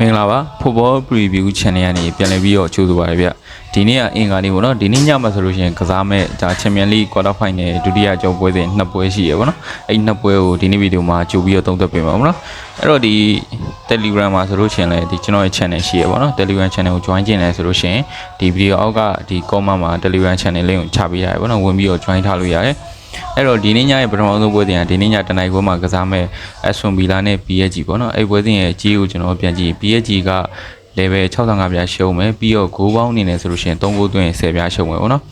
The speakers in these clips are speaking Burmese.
မင်္ဂလာပါ Football Preview Channel ကနေပြန်လည်ပြီးတော့ကြိုဆိုပါရစေဗျဒီနေ့ကအင်္ဂါနေ့ပေါ့နော်ဒီနေ့ညမှာဆိုလို့ရှိရင်ကစားမဲ့ဒါ Champions League Quarter Final ဒုတိယကြောပွဲစဉ်နှစ်ပွဲရှိရပေါ့နော်အဲ့ဒီနှစ်ပွဲကိုဒီနေ့ဗီဒီယိုမှာကြိုပြီးတော့သုံးသပ်ပေးပါပေါ့နော်အဲ့တော့ဒီ Telegram မှာဆိုလို့ရှိရင်လည်းဒီကျွန်တော်ရဲ့ channel ရှိရပေါ့နော် Telegram channel ကို join ကျင်လဲဆိုလို့ရှိရင်ဒီဗီဒီယိုအောက်ကဒီ comment မှာ Telegram channel လေးကိုချပေးရတယ်ပေါ့နော်ဝင်ပြီးတော့ join ထားလို့ရတယ် အဲ့တော့ဒီနေ့ညရဲ့ပထမဆုံးပွဲစဉ်ကဒီနေ့ညတနင်္ဂနွေပွဲမှာကစားမဲ့ Aston Villa နဲ့ PSG ပေါ့နော်အဲ့ပွဲစဉ်ရဲ့ကြီးကိုကျွန်တော်ပြန်ကြည့် PSG က level 65ပြားရှုံးမယ်ပြီးတော့ဂိုးပေါင်းအနေနဲ့ဆိုလို့ရှိရင်3ဂိုးသွင်း10ပြားရှုံးမယ်ပေါ့နော်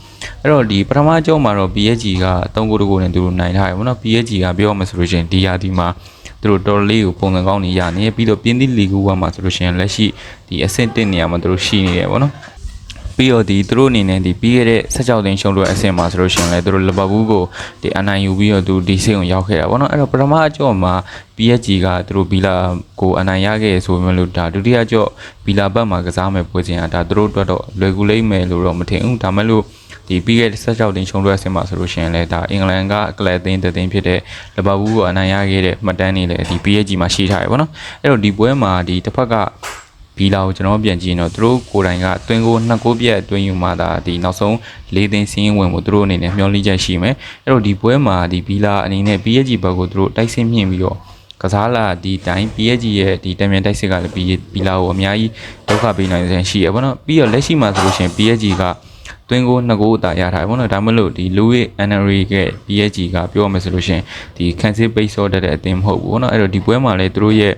အဲ့တော့ဒီပထမကြောမှာတော့ PSG က3ဂိုးတဂိုးနဲ့သူတို့နိုင်ထားတယ်ပေါ့နော် PSG ကပြောရမယ်ဆိုလို့ရှိရင်ဒီရာဒီမှာသူတို့တော်တော်လေးကိုပုံစံကောင်းနေရနေပြီးတော့ပြင်းသီးလီဂူဝါမှာဆိုလို့ရှိရင်လက်ရှိဒီအဆင့်1နေရာမှာသူတို့ရှိနေတယ်ပေါ့နော် ပြီးတော့ဒီသူတို့အနေနဲ့ဒီပြီးခဲ့တဲ့16သိန်းရှုံးလို့အဆင့်မှာဆိုလို့ရှိရင်လည်းသူတို့လီဗာပူးကိုဒီအနိုင်ယူပြီးတော့သူဒီစိတ်ကိုရောက်ခဲ့တာပေါ့နော်အဲ့တော့ပထမအကြောမှာ PSG ကသူတို့ဘီလာကိုအနိုင်ရခဲ့ဆိုပေမဲ့လို့ဒါဒုတိယကြောဘီလာဘက်မှာကစားမဲ့ပွဲစဉ်ကဒါသူတို့အတွက်တော့လွယ်ကူလိမ့်မယ်လို့တော့မထင်ဘူးဒါမဲ့လို့ဒီပြီးခဲ့တဲ့16တင်းရှုံးလွှဲဆင်မှာဆိုလို့ရှိရင်လည်းဒါအင်္ဂလန်ကကလပ်အသင်းတစ်သင်းဖြစ်တဲ့လီဗာပူးကိုအနိုင်ရခဲ့တဲ့မှတ်တမ်းတွေလည်းဒီ PSG မှာရှိထားရပါတော့အဲ့တော့ဒီပွဲမှာဒီတစ်ဖက်က ဘီလာကိုကျွန်တော်ပြန်ကြည့်ရင်တော့သူတို့ကိုယ်တိုင်ကတွင်းကိုနှစ်ကိုပြက်တွင်းယူမှဒါဒီနောက်ဆုံး၄သိန်းစင်းဝင်မှုသူတို့အနေနဲ့မျှော်လင့်ချက်ရှိမယ်အဲ့တော့ဒီပွဲမှာဒီဘီလာအနေနဲ့ PSG ဘက်ကိုသူတို့တိုက်ဆင်းမြင့်ပြီးတော့ကစားလာဒီတိုင်း PSG ရဲ့ဒီတံမြန်တိုက်စစ်ကလည်းဘီဘီလာကိုအများကြီးဒုက္ခပေးနိုင်တဲ့ရှိရပါတော့ပြီးတော့လက်ရှိမှာဆိုလို့ရှိရင် PSG ကတွင်းကိုနှစ်ကိုအသာရထားတယ်ပေါ့နော်ဒါမှမဟုတ်ဒီလူဝစ် Henry က PSG ကပြောရမယ်ဆိုလို့ရှိရင်ဒီခန်းစစ်ပိတ်စောတတ်တဲ့အသင်းမဟုတ်ဘူးပေါ့နော်အဲ့တော့ဒီပွဲမှာလည်းသူတို့ရဲ့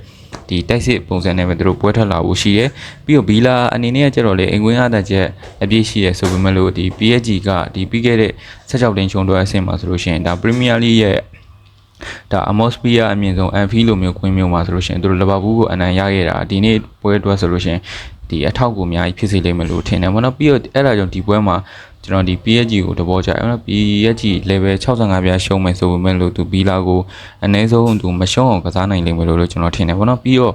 ဒီတိုက်စစ်ပုံစံနဲ့ပဲသူတို့ပွဲထွက်လာဖို့ရှိတယ်ပြီးတော့ဘီလာအနေနဲ့ကကျတော့လေအင်ကွင်းအားတက်ချက်အပြည့်ရှိရဆိုပေမဲ့လို့ဒီ PSG ကဒီပြီးခဲ့တဲ့16တင်းချုံတော့အဆင့်မှာဆိုလို့ရှိရင်ဒါ Premier League ရဲ့ဒါ atmosphere အမြင့်ဆုံး Anfield လိုမျိုးကွင်းမျိုးမှာဆိုလို့ရှိရင်သူတို့လီဗာပူးကိုအနိုင်ရခဲ့တာဒီနေ့ပွဲအတွက်ဆိုလို့ရှိရင်ဒီအထောက်ကိုအများကြီးဖြစ်စေလိမ့်မယ်လို့ထင်တယ်ပေါ့နော်ပြီးတော့အဲ့ဒါကြောင့်ဒီပွဲမှာ ကျွန်တော်ဒီ PSG ကိုတဘောကြတယ်နော် PSG level 65ပြားရှုံးမယ်ဆိုပေမဲ့လို့သူဘီလာကိုအနည်းဆုံးသူမရှုံးအောင်ကစားနိုင်လိမ့်မယ်လို့ကျွန်တော်ထင်တယ်ပေါ့နော်ပြီးတော့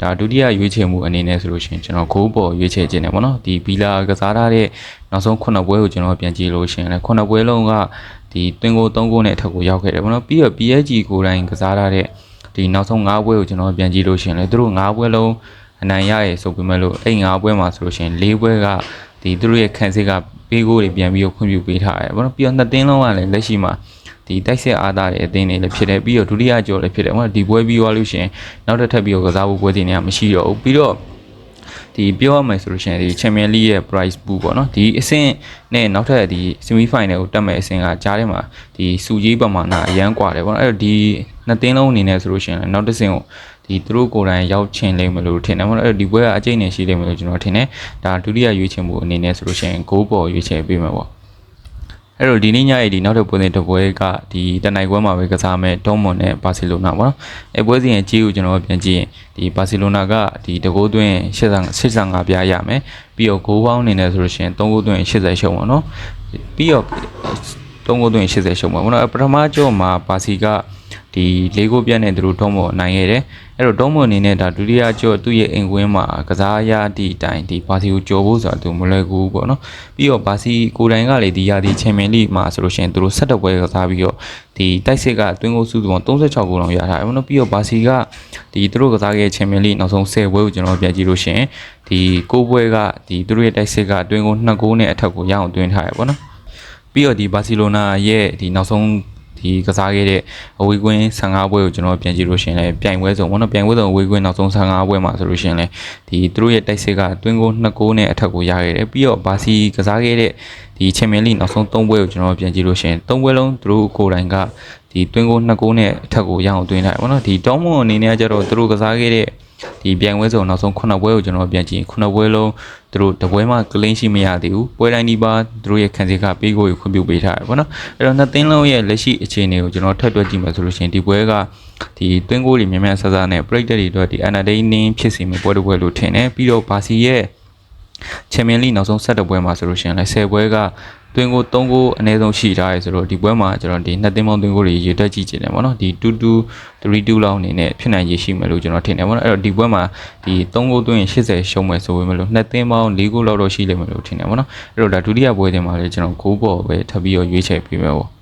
ဒါဒုတိယရွေးချယ်မှုအနေနဲ့ဆိုလို့ရှိရင်ကျွန်တော်ဂိုးပေါ်ရွေးချယ်ခြင်းတယ်ပေါ့နော်ဒီဘီလာကစားထားတဲ့နောက်ဆုံး9ပွဲကိုကျွန်တော်ပြန်ကြည့်လို့ရှိရင်လည်း9ပွဲလုံးကဒီတွင်ကို3ဂိုးနဲ့အထက်ကိုရောက်ခဲ့တယ်ပေါ့နော်ပြီးတော့ PSG ကိုယ်တိုင်ကစားထားတဲ့ဒီနောက်ဆုံး9ပွဲကိုကျွန်တော်ပြန်ကြည့်လို့ရှိရင်လည်းသူတို့9ပွဲလုံးအနိုင်ရရဲဆိုပေမဲ့လို့အဲ့9ပွဲမှာဆိုလို့ရှိရင်4ပွဲက ဒီသူတို့ရဲ့ခံစစ်ကပေးကိုတွေပြန်ပြီးတော့ခွင့်ပြုပေးထားတယ်ပေါ့နော်ပြီးတော့နှစ်သင်းလုံးကလည်းလက်ရှိမှာဒီတိုက်ဆက်အားသားတဲ့အသင်းတွေလည်းဖြစ်တယ်ပြီးတော့ဒုတိယကြော်လည်းဖြစ်တယ်ပေါ့နော်ဒီပွဲပြီးသွားလို့ရှိရင်နောက်တစ်ထပ်ပြီးတော့ကစားဖို့ပွဲစဉ်တွေကမရှိတော့ဘူးပြီးတော့ဒီပြောရမယ်ဆိုလို့ရှိရင်ဒီ Champions League ရဲ့ price pool ပေါ့နော်ဒီအဆင့်နဲ့နောက်ထပ်ဒီ semi final ကိုတက်မဲ့အဆင့်ကကြားထဲမှာဒီစုကြီးပမာဏအရန်กว่าတယ်ပေါ့နော်အဲ့တော့ဒီနှစ်သင်းလုံးအနေနဲ့ဆိုလို့ရှိရင်နောက်တစ်ဆင့်ကို ဒီသူတို့ကိုယ်တိုင်ရောက်ချင်လိမ့်မယ်လို့ထင်တယ်ပေါ့နော်အဲ့တော့ဒီပွဲကအကျိတ်နဲ့ရှိလိမ့်မယ်လို့ကျွန်တော်ထင်တယ်ဒါဒုတိယရွေးချယ်မှုအနေနဲ့ဆိုလို့ရှိရင်ဂိုးပေါ်ရွေးချယ်ပေးမယ်ပေါ့အဲ့တော့ဒီနေ့ညရဲ့ဒီနောက်ထပ်ပွဲစဉ်တစ်ပွဲကဒီတနိုင်ပွဲမှာပဲကစားမဲ့ဒေါမွန်နဲ့ဘာစီလိုနာပေါ့နော်အဲပွဲစဉ်ရဲ့ကြီးကိုကျွန်တော်ပြန်ကြည့်ရင်ဒီဘာစီလိုနာကဒီတကိုးသွင်း85ပြားရမယ်ပြီးတော့ဂိုးပေါင်းအနေနဲ့ဆိုလို့ရှိရင်3ဂိုးသွင်း80ရှုံးပေါ့နော်ပြီးတော့3ဂိုးသွင်း80ရှုံးပေါ့နော်ပထမကြောမှာဘာစီက ဒီလေးကိုပြတ်နဲ့သူတို့ဒေါမွန်နိုင်ခဲ့တယ်အဲ့တော့ဒေါမွန်အနေနဲ့ဒါဒုတိယကြောသူ့ရဲ့အိမ်ကွင်းမှာကစားရသည့်အတိုင်းဒီဘာစီကိုကြော်ဖို့ဆိုတာသူမလွယ်ကူဘူးပေါ့နော်ပြီးတော့ဘာစီကိုယ်တိုင်ကလေဒီရာဒီချန်ပီယံလိမှာဆိုလို့ရှိရင်သူတို့၁၇ပွဲကစားပြီးတော့ဒီတိုက်စစ်ကတွင်းကိုစုစုပေါင်း36ဂိုးလောက်ရထားတယ်ပေါ့နော်ပြီးတော့ဘာစီကဒီသူတို့ကစားခဲ့ချန်ပီယံလိနောက်ဆုံး10ပွဲကိုကျွန်တော်ပြန်ကြည့်လို့ရှိရင်ဒီ9ပွဲကဒီသူတို့ရဲ့တိုက်စစ်ကတွင်းကို2ဂိုးနဲ့အထက်ကိုရအောင်တွင်းထားရပေါ့နော်ပြီးတော့ဒီဘာစီလိုနာရဲ့ဒီနောက်ဆုံး ဒီကစားခဲ့တဲ့အဝေးကွင်း15ပွဲကိုကျွန်တော်ပြန်ကြည့်လို့ရှိရင်လည်းပြိုင်ပွဲစုံပေါ့နော်ပြိုင်ပွဲစုံအဝေးကွင်းနောက်ဆုံး15ပွဲမှာဆိုလို့ရှိရင်လည်းဒီသူတို့ရဲ့တိုက်စစ်ကတွင်းကို2ဂိုးနဲ့အထက်ကိုရခဲ့တယ်ပြီးတော့ဘာစီကစားခဲ့တဲ့ဒီချန်ပီယံလိနောက်ဆုံး3ပွဲကိုကျွန်တော်ပြန်ကြည့်လို့ရှိရင်3ပွဲလုံးသူတို့ကိုယ်တိုင်ကဒီတွင်းကို2ဂိုးနဲ့အထက်ကိုရအောင်တွင်းထားတယ်ပေါ့နော်ဒီတောင်းမွန်အနေနဲ့ကကျတော့သူတို့ကစားခဲ့တဲ့ ဒီပြိုင်ပွဲစုံနောက်ဆုံး9ပွဲကိုကျွန်တော်ပြန်ကြည့်9ပွဲလုံးသူတို့တပွဲမှကလင်းရှိမရသေးဘူးပွဲတိုင်းဒီပါသူတို့ရဲ့ခံစစ်ကပေးကိုခွင့်ပြုပေးထားတယ်ပေါ့နော်အဲ့တော့နှစ်သင်းလုံးရဲ့လက်ရှိအခြေအနေကိုကျွန်တော်ထပ်တွက်ကြည့်မယ်ဆိုလို့ရှိရင်ဒီပွဲကဒီတွင်းကိုတွေမြန်မြန်ဆဆနဲ့ပရိသတ်တွေအတွက်ဒီ entertaining ဖြစ်စေမယ့်ပွဲတစ်ပွဲလို့ထင်တယ်ပြီးတော့ဘာစီရဲ့ချန်ပီယံလိနောက်ဆုံး7ပွဲမှာဆိုလို့ရှိရင်လည်း10ပွဲက တွင်းကို3ကိုအနည်းဆုံးရှိထားရဲဆိုတော့ဒီပွဲမှာကျွန်တော်ဒီနှစ်သင်းပေါင်းတွင်းကိုတွေရေတွက်ကြည့်ချင်တယ်ပေါ့နော်ဒီ2 2 3 2လောက်အနေနဲ့ဖြစ်နိုင်ရရှိမယ်လို့ကျွန်တော်ထင်တယ်ပေါ့နော်အဲ့တော့ဒီပွဲမှာဒီ3ကိုတွင်းရင်80ရှုံးမယ်ဆိုပေမဲ့လို့နှစ်သင်းပေါင်း4ကိုလောက်တော့ရှိလိမ့်မယ်လို့ထင်တယ်ပေါ့နော်အဲ့တော့ဒါဒုတိယပွဲတင်မှာလည်းကျွန်တော်9ပေါ်ပဲထပ်ပြီးတော့ရွေးချယ်ပေးမယ်ပေါ့